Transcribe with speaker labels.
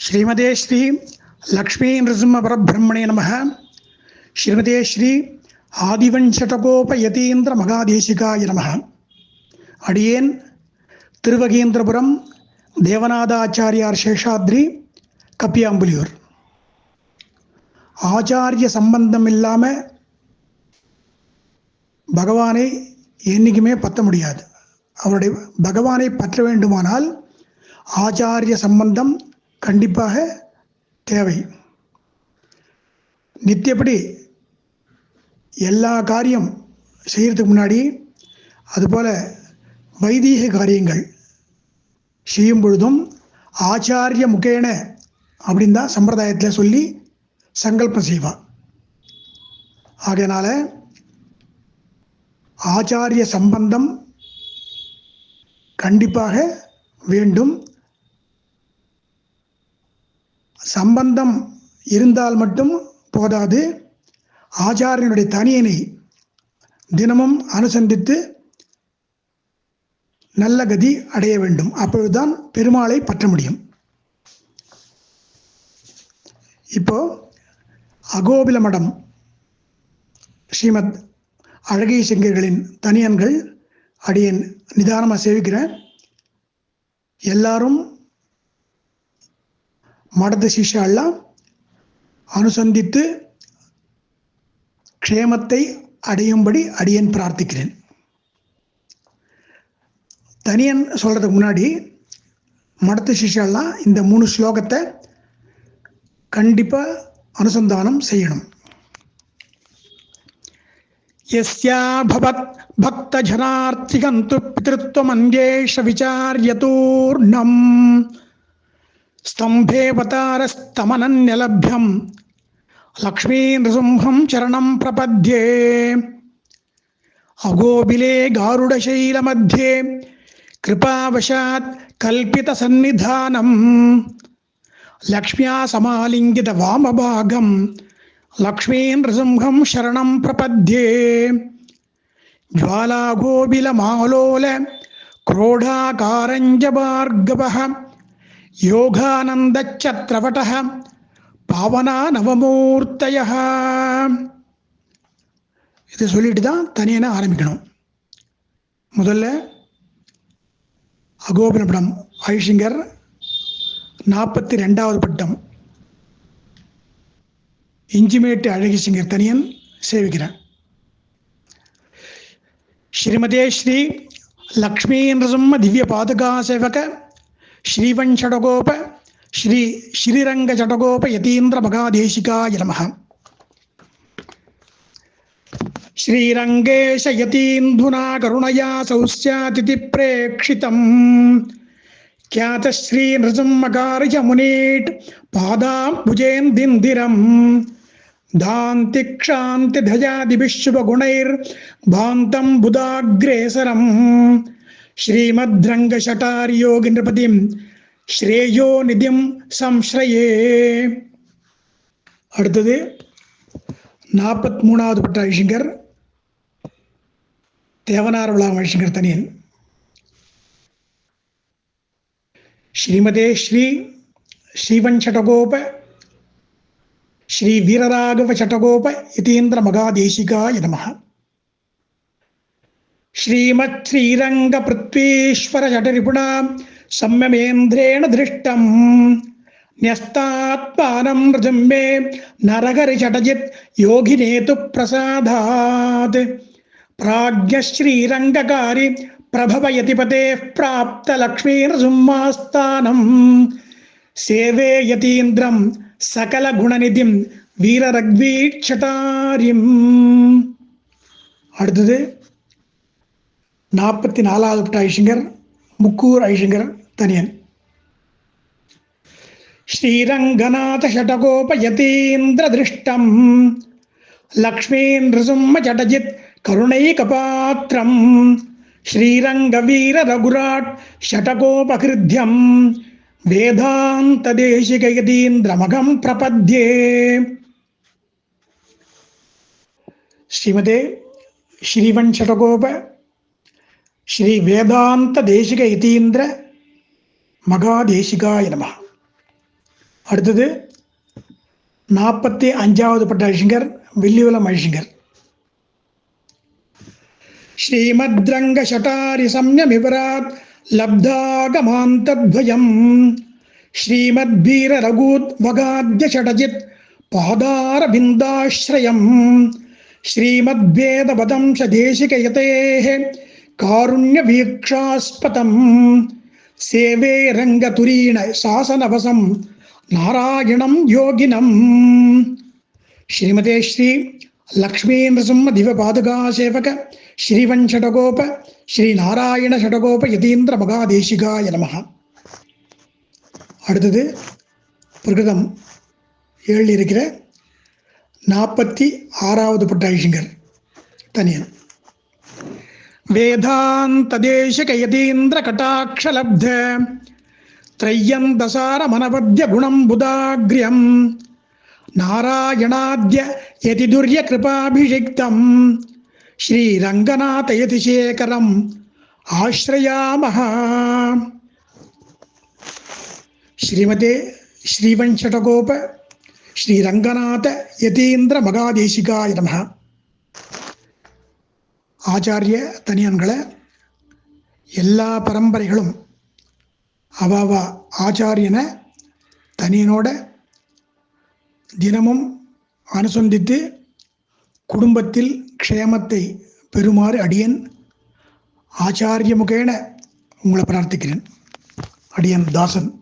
Speaker 1: ஸ்ரீமதே ஸ்ரீ லக்ஷ்மீ நிருசிம்ம பரபிரம்மணே நம ஸ்ரீமதே ஸ்ரீ ஆதிவஞ்சடகோப யதீந்திர மகாதேசிகாய நம அடியேன் திருவகீந்திரபுரம் தேவநாதாச்சாரியார் சேஷாத்ரி கப்பியாம்புலியூர். ஆச்சாரிய சம்பந்தம் இல்லாமல் பகவானை என்றைக்குமே பற்ற முடியாது. அவருடைய பகவானை பற்ற வேண்டுமானால் ஆச்சாரிய சம்பந்தம் கண்டிப்பாக தேவை. நித்தியப்படி எல்லா காரியம் செய்கிறதுக்கு முன்னாடி அதுபோல் வைதீக காரியங்கள் செய்யும் பொழுதும் ஆச்சாரிய முகேன அப்படின்னு தான் சம்பிரதாயத்தில் சொல்லி சங்கல்பம் செய்வா. ஆகையினால ஆச்சாரிய சம்பந்தம் கண்டிப்பாக வேண்டும். சம்பந்தம் இருந்தால் மட்டும் போதாது. ஆச்சாரியனுடைய தனியனை தினமும் அனுசந்தித்து நல்ல கதி அடைய வேண்டும். அப்பொழுதுதான் பெருமாளை பற்ற முடியும். இப்போ அகோபில மடம் ஸ்ரீமத் அழகிய சிங்கர்களின் தனியன்கள் அடியன் நிதானமாக சேவிக்கிறேன் எல்லாரும் மடத்து சிஷாலாம் அனுசந்தித்து க்ஷேமத்தை அடையும்படி அடியன் பிரார்த்திக்கிறேன். தனியன் சொல்கிறதுக்கு முன்னாடி மடத்து சிஷாலாம் இந்த மூணு ஸ்லோகத்தை கண்டிப்பாக அனுசந்தானம் செய்யணும். எஸ்யாபவத் பக்தஜனார்த்திகந்து பிதத்வமன்யேஷ விசாரியதூர்ணம். സ്തംഭേവതാരസ്തമനന്യലഭ്യം. ലക്ഷ്മീ നൃസിംഹം ചരണം പ്രപദ്യേ. അഗോപിലെ ഗാരുഡശൈലമധ്യേ. കൃപാവശാത് കൽപ്പിതസന്നിധാനം. ലക്ഷ്മ്യാ സമാലിംഗിത വാമഭാഗം ലക്ഷ്മീ നൃസിംഹം ശരണം പ്രപദ്യേ. ജ്വാലാഗോപിലമാലോല ക്രോഢാകാരഞ്ജഭാർഗവ யோகானந்தச்சத்ரவட்டः பாவனா நவமூர்த்தய இதை சொல்லிட்டு தான் தனியன ஆரம்பிக்கணும்? முதல்ல அகோபின படம் ஐஷிங்கர் நாற்பத்தி ரெண்டாவது பட்டம். இஞ்சிமேட்டு அழகிசிங்கர் தனியன் சேவிக்கிறேன் ஸ்ரீமதே ஸ்ரீ லக்ஷ்மீ என்ற சொம்ம திவ்ய பாதுகா சேவக శ్రీవంషడగోప శ్రీ శ్రీరంగ జటగోప యతీంద్ర భగాదేశికాయ నమ. శ్రీరంగేశ యతీంధునా కరుణయా సౌస్యాతిథి ప్రేక్షితం ఖ్యాతశ్రీ నృజం మకార్య మునీట్ పాదాంబుజేందిందిరం. దాంతి క్షాంతి ధయాది విశ్వగుణైర్భాంతం బుధాగ్రేసరం ஸ்ரீமத்ரங்கஷட்டாரியோகி நிருபதிம் ஸ்ரேயோ நிதியம் சம்ஸ்ரயே. அடுத்தது நாற்பத்தி மூணாவது பட்ட ஐஷங்கர் தேவனார் விழா ஐஷங்கர் தனியன். ஸ்ரீமதே ஸ்ரீ ஸ்ரீவன்ஷடகோப ஸ்ரீ வீரராகவ சட்டகோப இதீந்திர மகாதேசிகா நமஹா. శ్రీమత్ శ్రీరంగ పృథ్వీశ్వర జటరిపుణ సమ్యమేంద్రేణ దృష్టం న్యస్తాత్మానం రజంబే నరగరి జటజిత్ యోగి నేతు ప్రసాదాత్ ప్రాజ్ఞ ప్రాజ్ఞశ్రీరంగకారి ప్రభవయతిపతే సకల సేవేయతీంద్రం వీర വീരരഗ്വീക്ഷതാരിം അടുത്തത് நாற்பத்தி நாலாவது ஐஷிங்கர் முக்கூர் ஐஷிங்கர் தனியன் ஸ்ரீரங்கநாத ஷடகோபயதீந்திர திருஷ்டம் லக்ஷ்மீந்திரசும்ம சடஜித் கருணைகபாத்திரம் श्रीरङ्गवीररघुराट् षटकोपहृद्यं वेदान्तदेशिकयतीन्द्रमघं प्रपद्ये श्रीमते श्रीवंशटकोप श्रीवेदान्तदेशिकयतीन्द्र மகாதேசிகாய நம அடுத்தது நாற்பத்தி அஞ்சாவது பட்டாசிங்கர் வில்லிவலம் அழிசிங்கர் श्रीमद्रङ्गशटारि संयमिवरात् लब्धागमान्तद्वयम् श्रीमद्वीररघूद्वगाद्यषडजित् पादारविन्दाश्रयम् श्रीमद्वेदपदंशदेशिकयतेः காருண்யவீக்ஷாஸ்பதம். சேவே ரங்கதுரீண சாசனவசம். நாராயணம் யோகினம். ஸ்ரீமதே ஸ்ரீ லக்ஷ்மீந்திரசிம்ம திவபாதுகா சேவக ஸ்ரீவன் ஷடகோப ஸ்ரீ நாராயண ஷடகோப யதீந்திர மகாதேசிகாய நம அடுத்தது பிரகிருதம் ஏழு நாற்பத்தி ஆறாவது புட்டாயுஷங்கள் தனியன். वेदान्तदेशिकयतीन्द्रकटाक्षलब्ध त्रय्यन्दसारमनवद्यगुणं बुधाग्र्यं नारायणाद्य यति दुर्यकृपाभिषिक्तं श्रीरङ्गनाथयतिशेखरम् ఆశ్రయామహ శ్రీమతే శ్రీవంశటగోప శ్రీరంగనాథ యతీంద్ర మగాదేశికాయ నమ ஆச்சாரிய தனியன்களை எல்லா பரம்பரைகளும் அவாவா ஆச்சாரியனை தனியனோட தினமும் அனுசந்தித்து குடும்பத்தில் க்ஷேமத்தை பெறுமாறு அடியன் ஆச்சாரிய முகேன உங்களை பிரார்த்திக்கிறேன். அடியன் தாசன்.